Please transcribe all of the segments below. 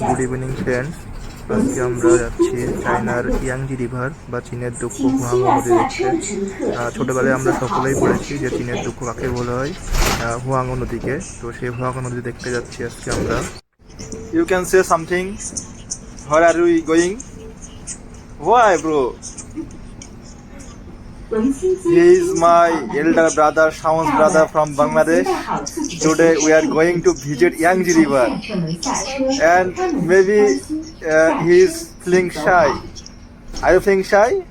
Good evening friends আজকে আমরা যাচ্ছি চায়নার ইয়াংজি রিভার বা চীনের দুঃখ হুয়াং নদী ছোটোবেলায় আমরা সকলেই পড়েছি যে চীনের দুঃখ কাকে বলা হয় আহ, হুয়াং নদীকে। তো সেই হুয়াং নদী দেখতে যাচ্ছি আজকে আমরা। You can say something where are you going why bro? He is my elder brother, Shaun's brother from Bangladesh. Today we are going to visit Yangtze River. And maybe uh, he is feeling shy. Are you feeling shy?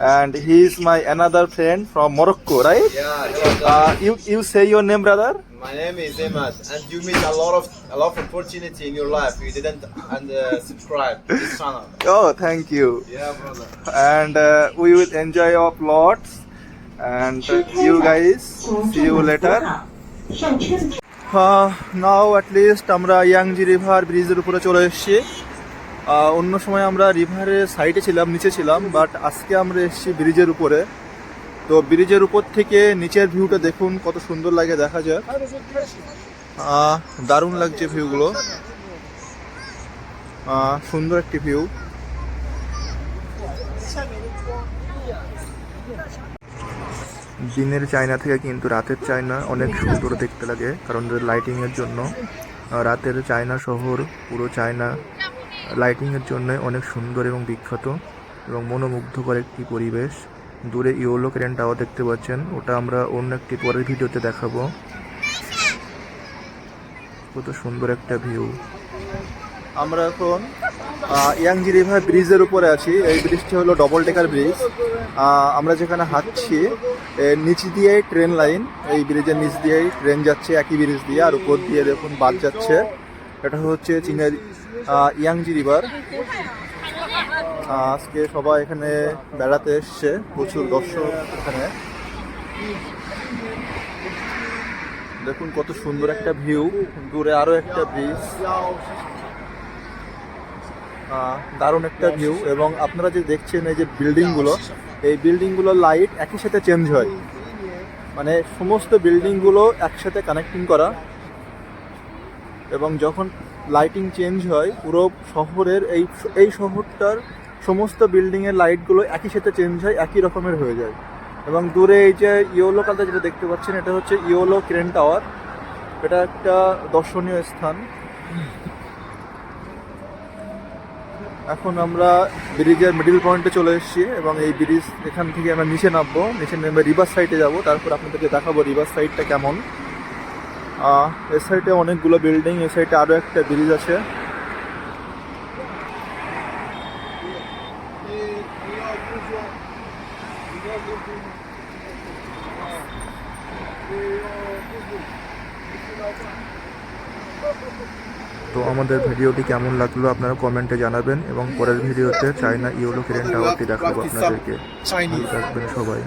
And he is my another friend from Morocco, right? Yeah, Uh, you you say your name, brother? my name is Emad, and you meet a lot of a lot of opportunity in your life. You didn't and uh, subscribe this channel. Oh, thank you. Yeah, brother. and uh, we will enjoy our lots and uh, you guys see you later uh, now at least আমরা Yangtze river ব্রিজের উপরে চলে এসেছি অন্য সময় আমরা রিভারের সাইডে ছিলাম, নিচে ছিলাম বাট আজকে আমরা এসেছি ব্রিজের উপরে। তো ব্রিজের উপর থেকে নিচের ভিউটা দেখুন, কত সুন্দর লাগে দেখা যায় দারুণ লাগছে ভিউগুলো সুন্দর একটি ভিউ দিনের চায়না থেকে কিন্তু রাতের চায়না অনেক সুন্দর দেখতে লাগে, কারণ লাইটিংয়ের জন্য। রাতের চায়না শহর, পুরো চায়না। লাইটিংয়ের জন্য অনেক সুন্দর এবং বিখ্যাত এবং মনোমুগ্ধকর একটি পরিবেশ। দূরে ইওলো কেরেন টাওয়ার দেখতে পাচ্ছেন। ওটা আমরা অন্য একটি পরের ভিডিওতে দেখাবো। কত সুন্দর একটা ভিউ আমরা এখন ইয়াংজি রিভার ব্রিজের উপরে আছি। এই ব্রিজটি হলো ডবল টেকার ব্রিজ আমরা যেখানে হাঁটছি নিচ দিয়ে ট্রেন লাইন এই ব্রিজের নিচ দিয়েই ট্রেন যাচ্ছে, একই ব্রিজ দিয়ে। আর উপর দিয়ে দেখুন বাদ যাচ্ছে। এটা হচ্ছে চীনের ইয়াংজি রিভার। আজকে সবাই এখানে বেড়াতে এসছে, প্রচুর দর্শক এখানে। দেখুন কত সুন্দর একটা ভিউ, দূরে আরও একটা ব্রিজ। দারুণ একটা ভিউ এবং আপনারা যে দেখছেন এই যে বিল্ডিংগুলো, এই বিল্ডিং বিল্ডিংগুলোর লাইট একই সাথে চেঞ্জ হয়। মানে সমস্ত বিল্ডিংগুলো একসাথে কানেক্টিং করা এবং যখন লাইটিং চেঞ্জ হয়, পুরো শহরের এই এই শহরটার সমস্ত বিল্ডিংয়ের লাইটগুলো একই সাথে চেঞ্জ হয়, একই রকমের হয়ে যায়। এবং দূরে এই যে ইয়োলো কালটা যেটা দেখতে পাচ্ছেন, এটা হচ্ছে ইয়োলো ক্রেন টাওয়ার এটা একটা দর্শনীয় স্থান। এখন আমরা ব্রিজের মিডিল পয়েন্টে চলে এসেছি এবং এই ব্রিজ এখান থেকে আমরা নিচে নামবো। নিচে নেমে রিভার সাইডে যাব। তারপর আপনাদেরকে দেখাবো রিভার সাইডটা কেমন। এ সাইডে অনেকগুলো বিল্ডিং এ সাইডে আরও একটা ব্রিজ আছে। তো আমাদের ভিডিওটি কেমন লাগল আপনারা কমেন্টে জানাবেন এবং পরের ভিডিওতে চায়না ইওলো কেরেন টাওয়ারটি দেখাবো আপনাদেরকে। থাকবেন সবাই।